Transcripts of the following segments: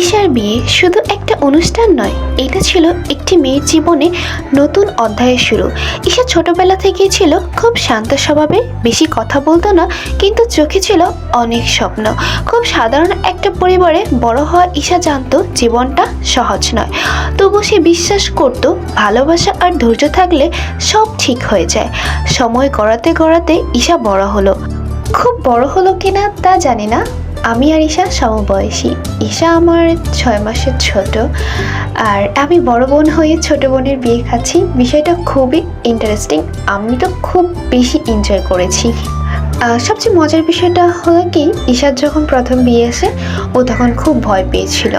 ঈশার বিয়ে শুধু একটা অনুষ্ঠান নয়, এটা ছিল একটি মেয়ের জীবনে নতুন অধ্যায়ের শুরু। ঈশা ছোটবেলা থেকেই ছিল খুব শান্ত স্বভাবে, বেশি কথা বলতো না, কিন্তু চোখে ছিল অনেক স্বপ্ন। খুব সাধারণ একটা পরিবারে বড় হওয়া ঈশা জানতো জীবনটা সহজ নয়। তবু সে বিশ্বাস করত, ভালোবাসা আর ধৈর্য থাকলে সব ঠিক হয়ে যায়। সময় গড়াতে গড়াতে ঈশা বড় হলো। খুব বড় হলো কিনা তা জানি না আমি আর ঈশা সমবয়সী। ঈশা আমার ছয় মাসের ছোট আর আমি বড় বোন হয়ে ছোট বোনের বিয়ে খাচ্ছি। বিষয়টা খুবই ইন্টারেস্টিং আমি তো খুব বেশি এনজয় করেছি। সবচেয়ে মজার বিষয়টা হলো কি, ঈশার যখন প্রথম বিয়ে আসে ও তখন খুব ভয় পেয়েছিল।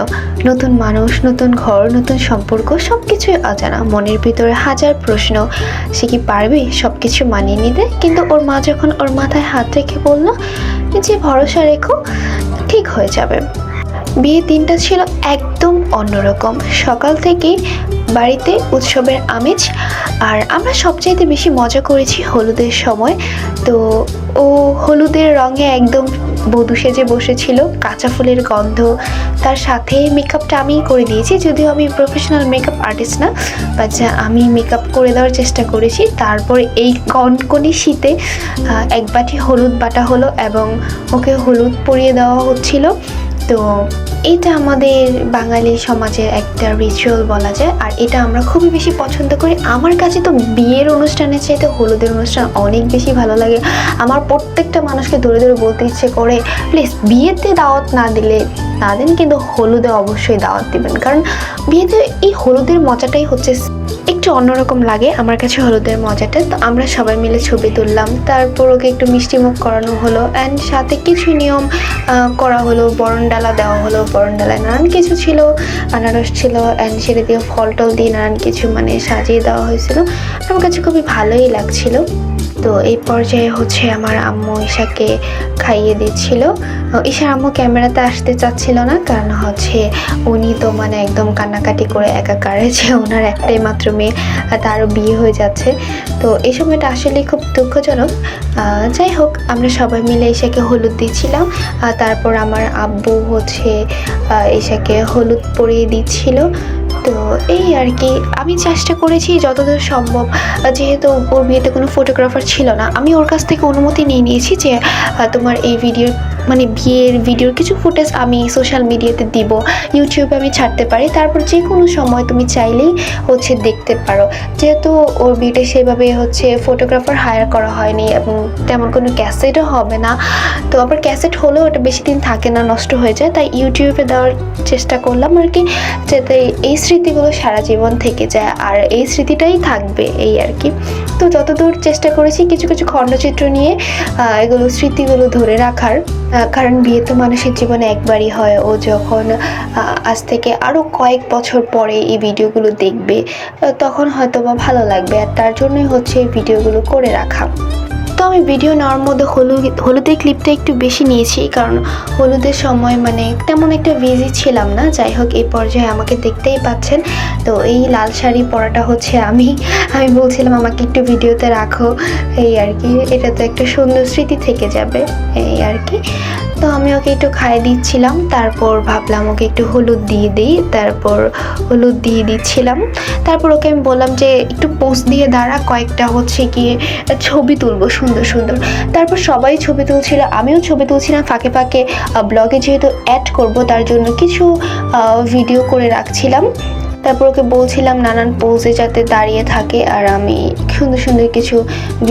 নতুন মানুষ, নতুন ঘর, নতুন সম্পর্ক সব কিছুই অজানা। মনের ভিতরে হাজার প্রশ্ন, সে কি পারবে সব কিছু মানিয়ে নিতে? কিন্তু ওর মা যখন ওর মাথায় হাত রেখে বলল, যে ভরসা রেখো, ঠিক হয়ে যাবে। বিয়ে দিনটা ছিল একদম অন্যরকম। সকাল থেকেই বাড়িতে উৎসবের আমেজ, আর আমরা সবচাইতে বেশি মজা করেছি হলুদের সময়। তো ও হলুদের রঙে একদম বধূ সেজে বসেছিল, কাঁচা ফুলের গন্ধ। তার সাথে মেকআপটা আমিই করে দিয়েছি যদিও আমি প্রফেশনাল মেকআপ আর্টিস্ট না বাট আমি মেকআপ করে দেওয়ার চেষ্টা করেছি। তারপর এই কনকনি শীতে এক বাটি হলুদ বাটা হলো এবং ওকে হলুদ পরিয়ে দেওয়া হচ্ছিল। তো এটা আমাদের বাঙালি সমাজের একটা রিচুয়াল বলা যায়। আর এটা আমরা খুবই বেশি পছন্দ করি। আমার কাছে তো বিয়ের অনুষ্ঠানের চাইতে হলুদের অনুষ্ঠান অনেক বেশি ভালো লাগে। আমার প্রত্যেকটা মানুষকে দূরে দূরে বলতে ইচ্ছে করে, প্লিজ বিয়েতে দাওয়াত না দিলে না দেন কিন্তু হলুদে অবশ্যই দাওয়াত দিবেন। কারণ বিয়েতে এই হলুদের মজাটাই হচ্ছে একটু অন্যরকম লাগে আমার কাছে হলুদের মজাটা। তো আমরা সবাই মিলে ছবি তুললাম। তারপর ওকে একটু মিষ্টি মুখ করানো হলো। অ্যান্ড সাথে কিছু নিয়ম করা হলো। বরণ ডালা দেওয়া হলো। বরণ ডালায় নানান কিছু ছিল, আনারস ছিল অ্যান্ড সেটা দিয়ে ফল টল দিয়ে নানান কিছু মানে সাজিয়ে দেওয়া হয়েছিল। আমার কাছে খুবই ভালোই লাগছিল। তো এই পর্যায়ে হচ্ছে আমার আম্মু ঈশাকে খাইয়ে দিচ্ছিল। ঈশার আম্মু ক্যামেরাতে আসতে চাচ্ছিল না, কারণ হচ্ছে উনি তো মানে একদম কান্নাকাটি করে একাকার, যে ওনার একটাই মাত্র মেয়ে তারও বিয়ে হয়ে যাচ্ছে। তো এই সময়টা আসলে খুব দুঃখজনক। যাই হোক, আমরা সবাই মিলে ঈশাকে হলুদ দিচ্ছিলাম তারপর আমার আব্বু হচ্ছে ঈশাকে হলুদ পরিয়ে দিচ্ছিল। তো এই আর কি, আমি চেষ্টা করেছি যতদূর সম্ভব। যেহেতু ওর বিয়েতে কোনো ফটোগ্রাফার ছিল না, আমি ওর কাছ থেকে অনুমতি নিয়ে নিয়েছি যে তোমার এই ভিডিওর মানে বিয়ের ভিডিওর কিছু ফুটেজ আমি সোশ্যাল মিডিয়াতে দিব ইউটিউবে আমি ছাড়তে পারি। তারপর যে কোনো সময় তুমি চাইলেই হচ্ছে দেখতে পারো। যেহেতু ওর বিয়েটা সেভাবে হচ্ছে ফটোগ্রাফার হায়ার করা হয়নি এবং তেমন কোনো ক্যাসেটও হবে না। তো আবার ক্যাসেট হলেও ওটা বেশি দিন থাকে না, নষ্ট হয়ে যায়। তাই ইউটিউবে দেওয়ার চেষ্টা করলাম আর কি, যাতে এই স্মৃতিগুলো সারা জীবন থেকে যায়। আর এই স্মৃতিটাই থাকবে এই আর কি। তো যতদূর চেষ্টা করেছি কিছু কিছু খণ্ডচিত্র নিয়ে এগুলো স্মৃতিগুলো ধরে রাখার। কারণ বিয়ে তো মানুষের জীবনে একবারই হয়। ও যখন আজ থেকে আরও কয়েক বছর পরে এই ভিডিওগুলো দেখবে তখন হয়তো বা ভালো লাগবে। আর তার জন্যই হচ্ছে এই ভিডিওগুলো করে রাখা। তো আমি ভিডিও নেওয়ার মধ্যে হলুদ হলুদের ক্লিপটা একটু বেশি নিয়েছি, কারণ হলুদের সময় মানে তেমন একটা বিজি ছিলাম না। যাই হোক, এই পর্যায়ে আমাকে দেখতেই পাচ্ছেন। তো এই লাল শাড়ি পরাটা হচ্ছে আমি। আমি বলছিলাম, আমাকে একটু ভিডিওতে রাখো। এই আর কি, এটা তো একটা সুন্দর স্মৃতি থেকে যাবে, এই আর কি। তো আমি ওকে একটু খাইয়ে দিচ্ছিলাম, তারপর ভাবলাম ওকে একটু হলুদ দিয়ে দিই, তারপর হলুদ দিয়ে দিচ্ছিলাম। তারপর ওকে আমি বললাম যে, একটু পোস্ট দিয়ে দাঁড়া, কয়েকটা হচ্ছে গিয়ে ছবি তুলবো সুন্দর সুন্দর। তারপর সবাই ছবি তুলছিল, আমিও ছবি তুলছিলাম, ফাঁকে ফাঁকে ব্লগে যেহেতু অ্যাড করব, তার জন্য কিছু ভিডিও করে রাখছিলাম। তারপর ওকে বলছিলাম, নানান পোজে যাতে দাঁড়িয়ে থাকে, আর আমি সুন্দর সুন্দর কিছু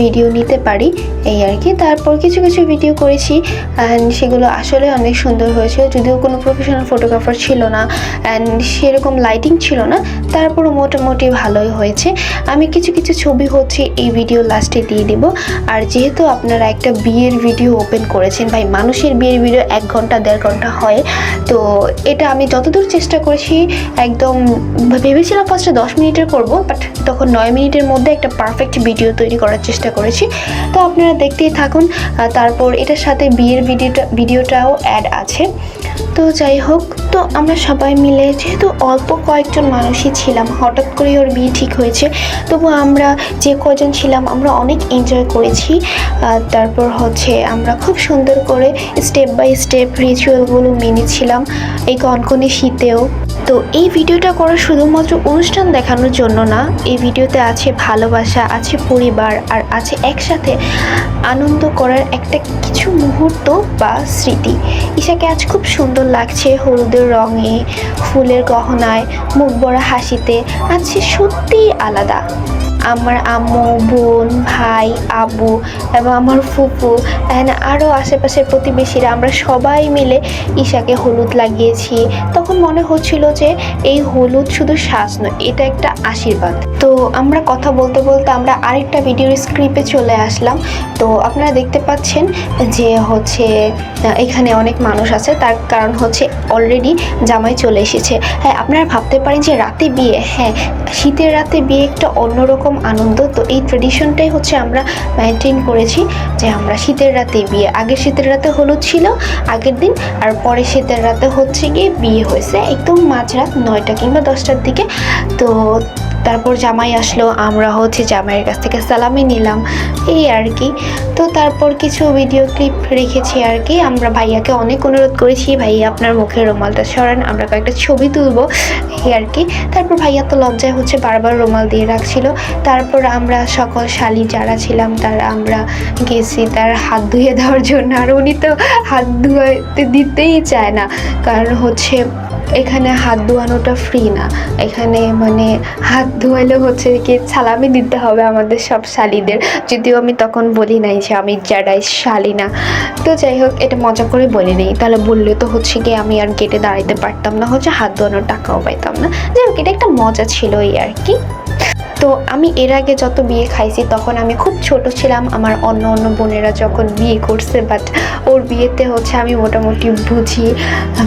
ভিডিও নিতে পারি, এই আর কি। তারপর কিছু কিছু ভিডিও করেছি অ্যান্ড সেগুলো আসলে অনেক সুন্দর হয়েছে। যদিও কোনো প্রফেশনাল ফটোগ্রাফার ছিল না অ্যান্ড সেরকম লাইটিং ছিল না, তারপরও মোটামুটি ভালোই হয়েছে। আমি কিছু কিছু ছবি হচ্ছে এই ভিডিও লাস্টে দিয়ে দিব। আর যেহেতু আপনারা একটা বিয়ের ভিডিও ওপেন করেছেন, ভাই, মানুষের বিয়ের ভিডিও এক ঘণ্টা, দেড় ঘণ্টা হয়, তো এটা আমি যতদূর চেষ্টা করেছি, একদম ভেবেছিলাম ফার্স্টে দশ মিনিটের করব বাট তখন নয় মিনিটের মধ্যে একটা পারফেক্ট ভিডিও তৈরি করার চেষ্টা করেছি। তো আপনারা দেখতেই থাকুন তারপর এটার সাথে বিয়ের ভিডিওটা ভিডিওটাও অ্যাড আছে। তো যাই হোক, তো আমরা সবাই মিলে যেহেতু অল্প কয়েকজন মানুষই ছিলাম, হঠাৎ করে ওর বিয়ে ঠিক হয়েছে তবু আমরা যে কজন ছিলাম, আমরা অনেক এনজয় করেছি। তারপর হচ্ছে আমরা খুব সুন্দর করে স্টেপ বাই স্টেপ রিচুয়ালগুলো মেনেছিলাম এই কনকনে শীতেও। তো এই ভিডিওটা করা শুধুমাত্র অনুষ্ঠান দেখানোর জন্য না, এই ভিডিওতে আছে ভালোবাসা, আছে পরিবার, আর আছে একসাথে আনন্দ করার একটা কিছু মুহূর্ত বা স্মৃতি। ঈশাকে আজ খুব সুন্দর লাগছে হলুদের রঙে, ফুলের গহনায়, মুখ বড়া হাসিতে আছে সত্যিই আলাদা। আমার আম্মু, বোন, ভাই আবু এবং আমার ফুপু অ্যান্ড আরও আশেপাশের প্রতিবেশীরা আমরা সবাই মিলে ঈশাকে হলুদ লাগিয়েছি। তখন মনে হচ্ছিল যে এই হলুদ শুধু শ্বাস নয়, এটা একটা আশীর্বাদ। তো আমরা কথা বলতে বলতে আমরা আরেকটা ভিডিওর স্ক্রিপে চলে আসলাম। তো আপনারা দেখতে পাচ্ছেন যে হচ্ছে, এখানে অনেক মানুষ আছে, তার কারণ হচ্ছে অলরেডি জামাই চলে এসেছে। হ্যাঁ আপনারা ভাবতে পারেন যে রাতে বিয়ে হ্যাঁ শীতের রাতে বিয়ে একটা অন্যরকম আনন্দ। তো এই ট্রেডিশনটাই হচ্ছে আমরা মেনটেন করেছি যে আমরা শীতের রাতে বিয়ে। আগের শীতের রাতে হলুদ ছিল, আগের দিন, আর পরে শীতের রাতে হচ্ছে গিয়ে বিয়ে হয়েছে একদম মাঝরাত নয়টা কিংবা দশটার দিকে। তো তারপর জামাই আসলো, আমরা হচ্ছে জামাইয়ের কাছ থেকে সালামি নিলাম, এই আর কি। তো তারপর কিছু ভিডিও ক্লিপ রেখেছি আর কি। আমরা ভাইয়াকে অনেক অনুরোধ করেছি, ভাইয়া, আপনার মুখের রুমালটা সরান, আমরা কয়েকটা ছবি তুলবো। এই আর কি। তারপর ভাইয়া তো লজ্জায় হচ্ছে বারবার রুমাল দিয়ে রাখছিল। তারপর আমরা সকল শালি যারা ছিলাম, তারা আমরা গেছি তার হাত ধুয়ে দেওয়ার জন্য। আর উনি তো হাত ধুয়াতে দিতেই চায় না। কারণ হচ্ছে এখানে হাত ধোয়ানোটা ফ্রি না। এখানে মানে হাত ধোয়ালে হচ্ছে কি সালামি দিতে হবে আমাদের সব শালিদের। যদিও আমি তখন বলি নাই যে আমি জাডাই শালি না। তো যাই হোক, এটা মজা করে বলি নেই। তাহলে বললে তো হচ্ছে কি আমি আর গেটে দাঁড়াইতে পারতাম না। হচ্ছে হাত ধোয়ানোর টাকাও পাইতাম না। যাই হোক, এটা একটা মজা ছিল এই আর কি। তো আমি এর আগে যত বিয়ে খাইছি, তখন আমি খুব ছোট ছিলাম। আমার অন্য অন্য বোনেরা যখন বিয়ে করছে বাট ওর বিয়েতে হচ্ছে আমি মোটামুটি বুঝি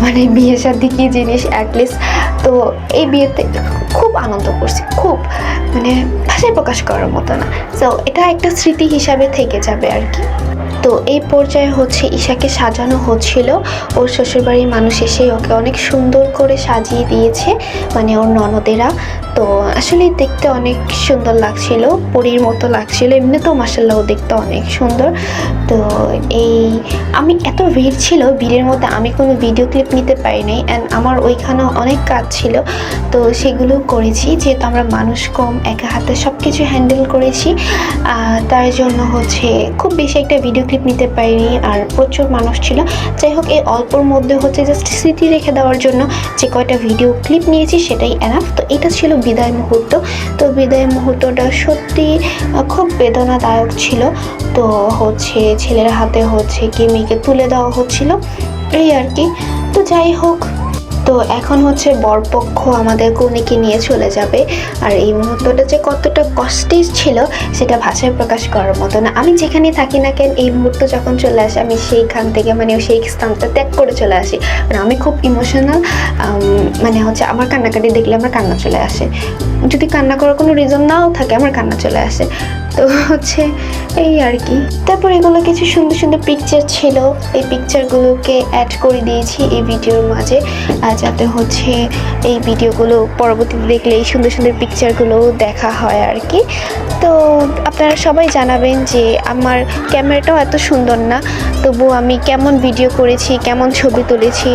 মানে বিয়ে শাদি কী জিনিস অ্যাটলিস্ট তো এই বিয়েতে খুব আনন্দ করছি, খুব। মানে ভাষায় প্রকাশ করার মতো না। তো এটা একটা স্মৃতি হিসাবে থেকে যাবে আর কি। তো এই পর্যায়ে হচ্ছে ঈশাকে সাজানো হচ্ছিল। ওর শ্বশুরবাড়ির মানুষ এসে ওকে অনেক সুন্দর করে সাজিয়ে দিয়েছে মানে ওর ননদেরা। তো আসলে দেখতে অনেক সুন্দর লাগছিল, পরীর মতো লাগছিল, এমনিতেও মাসাল্লাহ ও দেখতে অনেক সুন্দর। তো এই, আমি এত ভিড় ছিল, ভিড়ের মধ্যে আমি কোনো ভিডিও ক্লিপ নিতে পারিনি অ্যান্ড আমার ওইখানেও অনেক কাজ ছিল। তো সেগুলো করেছি, যেহেতু আমরা মানুষ কম, একা হাতে সব কিছু হ্যান্ডেল করেছি তার জন্য হচ্ছে খুব বেশি একটা ভিডিও ক্লিপ নিতে পারিনি আর প্রচুর মানুষ ছিল। যাই হোক, এই অল্পর মধ্যে হচ্ছে জাস্ট স্মৃতি রেখে দেওয়ার জন্য যে কয়টা ভিডিও ক্লিপ নিয়েছি সেটাই এনাফ তো এটা ছিল বিদায় মুহূর্ত। তো বিদায় মুহূর্তটা সত্যি খুব বেদনাদায়ক ছিল। তো হচ্ছে ছেলের হাতে হচ্ছে কি মেয়েকে তুলে দেওয়া হচ্ছিল। এই আর কি। তো যাই হোক তো এখন হচ্ছে বরপক্ষ আমাদের কনেকে নিয়ে চলে যাবে। আর এই মুহূর্তটা যে কতটা কষ্টের ছিল, সেটা ভাষায় প্রকাশ করার মতো না। আমি যেখানে থাকি না কেন, এই মুহূর্ত যখন চলে আসে, আমি সেইখান থেকে মানে সেই স্থানটা ত্যাগ করে চলে আসি। কারণ আমি খুব ইমোশনাল মানে হচ্ছে আমার কান্নাকাটি দেখলে আমার কান্না চলে আসে। যদি কান্না করার কোনো রিজন নাও থাকে, আমার কান্না চলে আসে। তো হচ্ছে এই আর কি। তারপর এগুলো কিছু সুন্দর সুন্দর পিকচার ছিল। এই পিকচারগুলোকে অ্যাড করে দিয়েছি এই ভিডিওর মাঝে। যাতে হচ্ছে এই ভিডিওগুলো পরবর্তীতে দেখলে এই সুন্দর সুন্দর পিকচারগুলো দেখা হয় আর কি। তো আপনারা সবাই জানাবেন যে আমার ক্যামেরাটাও এত সুন্দর না। তবু আমি কেমন ভিডিও করেছি, কেমন ছবি তুলেছি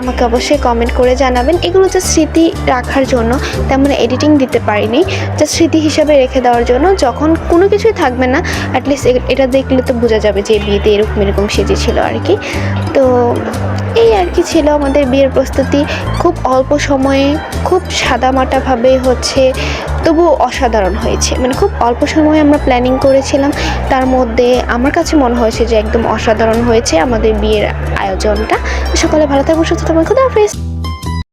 আমাকে অবশ্যই কমেন্ট করে জানাবেন। এগুলো যে স্মৃতি রাখার জন্য, তেমন এডিটিং দিতে পারিনি। যা স্মৃতি হিসাবে রেখে দেওয়ার জন্য যখন কোনো কিছুই থাকবে না। অ্যাটলিস্ট এটা দেখলে তো বোঝা যাবে যে বিয়েতে এরকম এরকম সেজেছিল আর কি। তো এই আর কি ছিল আমাদের বিয়ের প্রস্তুতি। খুব অল্প সময়ে, খুব সাদামাটাভাবে হচ্ছে তবু অসাধারণ হয়েছে। মানে খুব অল্প সময়ে আমরা প্ল্যানিং করেছিলাম। তার মধ্যে আমার কাছে মনে হয়েছে যে একদম অসাধারণ হয়েছে আমাদের বিয়ের আয়োজনটা। সকালে ভালো থাকব সুস্থ থাকবেন। খুদা হাফেজ।